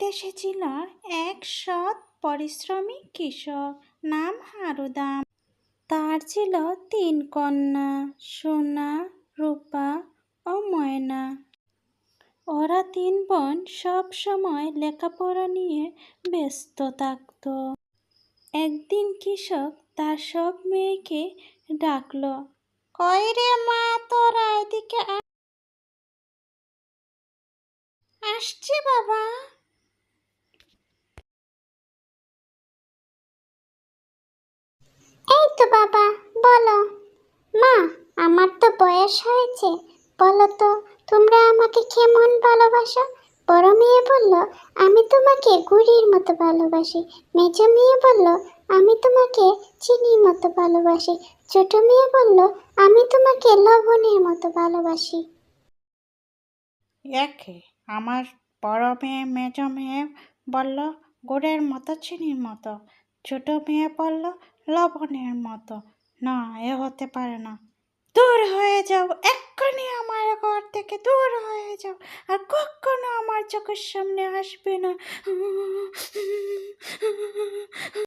দেশে ছিল এক সৎ পরিশ্রমী কৃষক নাম হারুদাম। তার ছিল তিন কন্যা, সোনা, রূপা ও ময়না। ওরা তিন বোন সব সময় লেখাপড়া নিয়ে ব্যস্ত থাকত। একদিন কৃষক তার সব মেয়েকে ডাকলো, কই রে মা, তোরা এদিকে আসছি বাবা এই তো বাবা বলো মা আমার তো বয়স হয়েছে, বলো তো, তোমরা আমাকে কেমন ভালোবাসো? বড় মেয়ে বলল, আমি তোমাকে গুড়ির মতো ভালোবাসি। মেজ মেয়ে বলল, আমি তোমাকে চিনির মতো ভালোবাসি। ছোট মেয়ে বলল, আমি তোমাকে লবণের মতো ভালোবাসি। একে, আমার বড় মেয়ে, মেজ মেয়ে বলল, গুড়ের মতো, চিনির মতো। ছোট মেয়ে বলল, লবণের মতো। না, এ হতে পারে না। দূর হয়ে যাও, এক্ষুনি আমার ঘর থেকে দূর হয়ে যাও, আর কখনো আমার চোখের সামনে আসবে না।